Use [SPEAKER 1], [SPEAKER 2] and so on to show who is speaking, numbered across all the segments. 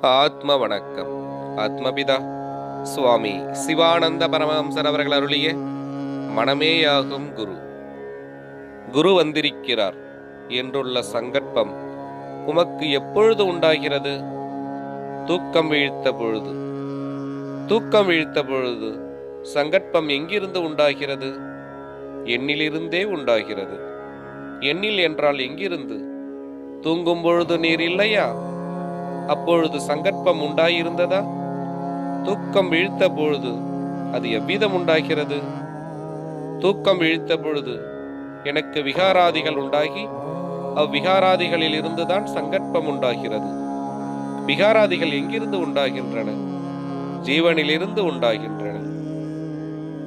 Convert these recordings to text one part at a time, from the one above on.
[SPEAKER 1] ஆத்ம வணக்கம் ஆத்மபிதா சுவாமி சிவானந்த பரமஹம்சர் அவர்கள் அருளிய மனமேயாகும் குரு. குரு வந்திருக்கிறார் என்றுள்ள சங்கற்பம் உமக்கு எப்பொழுது உண்டாகிறது? தூக்கம் வீழ்த்த பொழுது. தூக்கம் வீழ்த்த பொழுது சங்கற்பம் எங்கிருந்து உண்டாகிறது? எண்ணிலிருந்தே உண்டாகிறது. எண்ணில் என்றால் எங்கிருந்து? தூங்கும் பொழுது நீர் இல்லையா? அப்பொழுது சங்கற்பம் உண்டாயிருந்ததா? தூக்கம் இழுத்த பொழுது அது எவ்விதம் உண்டாகிறது? தூக்கம் இழுத்த பொழுது எனக்கு விகாராதிகள் உண்டாகி அவ்விகாராதிகளில் இருந்துதான் சங்கற்பம் உண்டாகிறது. விகாராதிகள் எங்கிருந்து உண்டாகின்றன? ஜீவனிலிருந்து உண்டாகின்றன.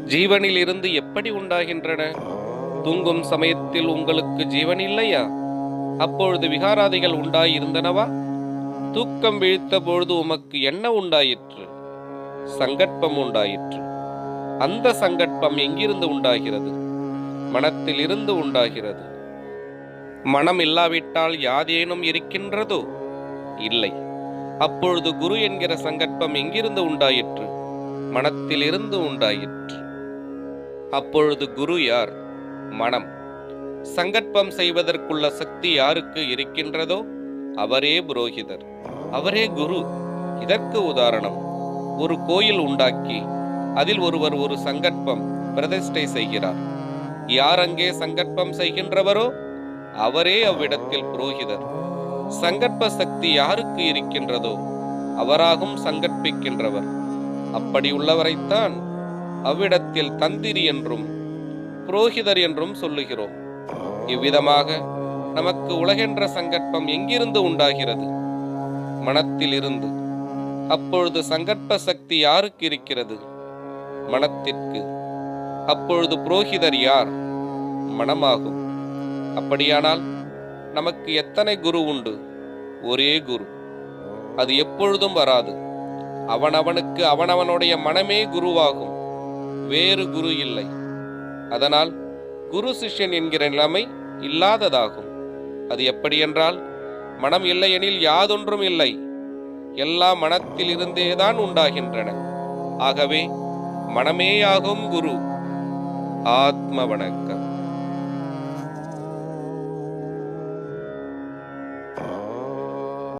[SPEAKER 1] ஜீவனில் இருந்து எப்படி உண்டாகின்றன? தூங்கும் சமயத்தில் உங்களுக்கு ஜீவன் இல்லையா? அப்பொழுது விகாராதிகள் உண்டாயிருந்தனவா? தூக்கம் விழித்த பொழுது உமக்கு என்ன உண்டாயிற்று? சங்கற்பம் உண்டாயிற்று. அந்த சங்கற்பம் எங்கிருந்து உண்டாகிறது? மனத்தில் இருந்து உண்டாகிறது. மனம் இல்லாவிட்டால் யாதேனும் இருக்கின்றதோ? இல்லை. அப்பொழுது குரு என்கிற சங்கற்பம் எங்கிருந்து உண்டாயிற்று? மனத்திலிருந்து உண்டாயிற்று. அப்பொழுது குரு யார்? மனம். சங்கற்பம் செய்வதற்குள்ள சக்தி யாருக்கு இருக்கின்றதோ? அவரே புரோகிதர் அவரே குரு. இதற்கு உதாரணம் ஒரு கோயில் உண்டாக்கி அதில் ஒருவர் ஒரு சங்கற்பம் பிரதிஷ்டை செய்கிறார். யார் அங்கே சங்கற்பம் செய்கின்றவரோ? அவரே அவ்விடத்தில் புரோகிதர். சங்கற்ப சக்தி யாருக்கு இருக்கின்றதோ அவராகும் சங்கற்பிக்கின்றவர். அப்படி உள்ளவரைத்தான் அவ்விடத்தில் தந்திரி என்றும் புரோகிதர் என்றும் சொல்லுகிறோம். இவ்விதமாக நமக்கு உலகென்ற சங்கற்பம் எங்கிருந்து உண்டாகிறது? மனத்தில் இருந்து அப்பொழுது சங்கற்ப சக்தி யாருக்கு இருக்கிறது? மனத்திற்கு. அப்பொழுது புரோகிதர் யார்? மனமாகும். அப்படியானால் நமக்கு எத்தனை குரு உண்டு? ஒரே குரு. அது எப்பொழுதும் வராது. அவனவனுக்கு அவனவனுடைய மனமே குருவாகும். வேறு குரு இல்லை. அதனால் குரு சிஷ்யன் என்கிற நிலைமை இல்லாததாகும். அது எப்படியென்றால் மனம் இல்லையெனில் யாதொன்றும் இல்லை. எல்லாம் மனத்தில் இருந்தேதான் உண்டாகின்றன. ஆகவே மனமேயாகும் குரு. ஆத்ம வணக்கம்.